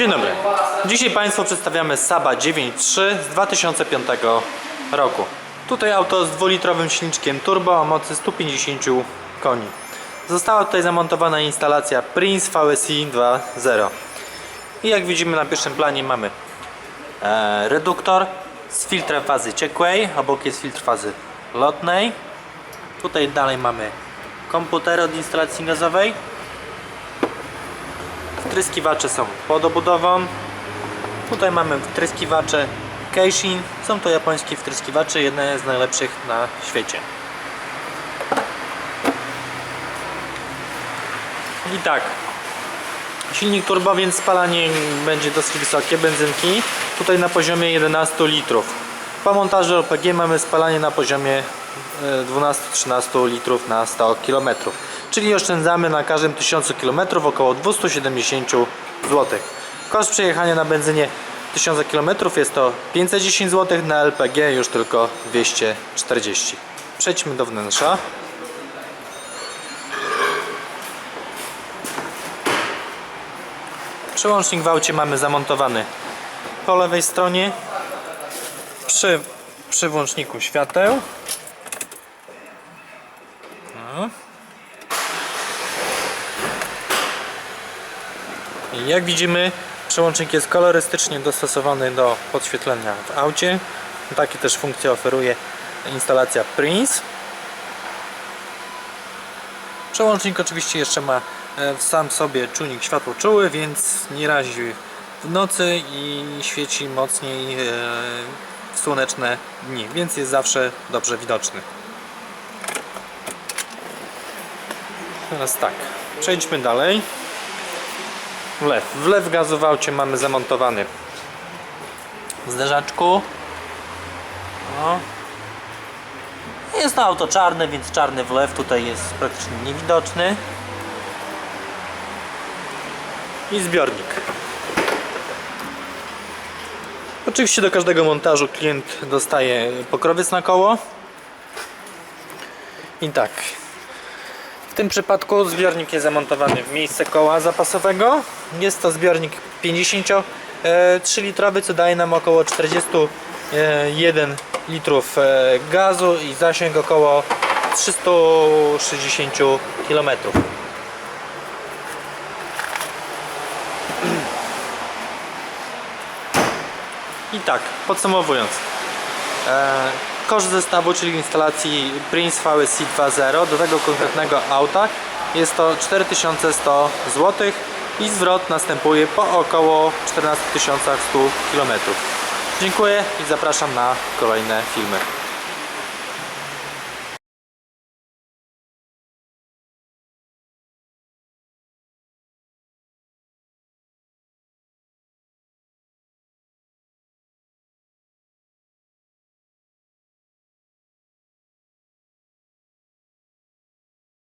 Dzień dobry. Dzisiaj Państwu przedstawiamy Saba 9.3 z 2005 roku. Tutaj auto z dwulitrowym silniczkiem turbo o mocy 150 koni. Została tutaj zamontowana instalacja Prince VSI 2.0. I jak widzimy na pierwszym planie mamy e, reduktor z filtrem fazy ciekłej, obok jest filtr fazy lotnej. Tutaj dalej mamy komputer od instalacji gazowej. Wtryskiwacze są pod obudową. Tutaj mamy wtryskiwacze Keishin. Są to japońskie wtryskiwacze, jedne z najlepszych na świecie. I tak, silnik turbo, więc spalanie będzie dosyć wysokie, benzynki. Tutaj na poziomie 11 litrów. Po montażu LPG mamy spalanie na poziomie e, 12-13 litrów na 100 km. Czyli oszczędzamy na każdym 1000 km około 270 zł. Koszt przejechania na benzynie 1000 km jest to 510 zł, na LPG już tylko 240. Przejdźmy do wnętrza. Przełącznik w aucie mamy zamontowany po lewej stronie przy, przy włączniku świateł. No. I jak widzimy przełącznik jest kolorystycznie dostosowany do podświetlenia w aucie. Takie też funkcje oferuje instalacja Prince. Przełącznik oczywiście jeszcze ma e, w sam sobie czujnik światłoczuły, więc nie razi w nocy i świeci mocniej e, słoneczne dni, więc jest zawsze dobrze widoczny. Teraz tak, przejdźmy dalej. Wlew. Wlew gazu w mamy zamontowany w zderzaczku. O. Jest to auto czarne, więc czarny wlew tutaj jest praktycznie niewidoczny. I zbiornik. Oczywiście do każdego montażu klient dostaje pokrowiec na koło. I tak. W tym przypadku zbiornik jest zamontowany w miejsce koła zapasowego. Jest to zbiornik 53 litrowy, co daje nam około 41 litrów e, gazu i zasięg około 360 km. I tak, podsumowując. E, koszt zestawu, czyli instalacji Prince VSC 2.0 do tego konkretnego auta jest to 4100 zł i zwrot następuje po około 14 100 km. Dziękuję i zapraszam na kolejne filmy.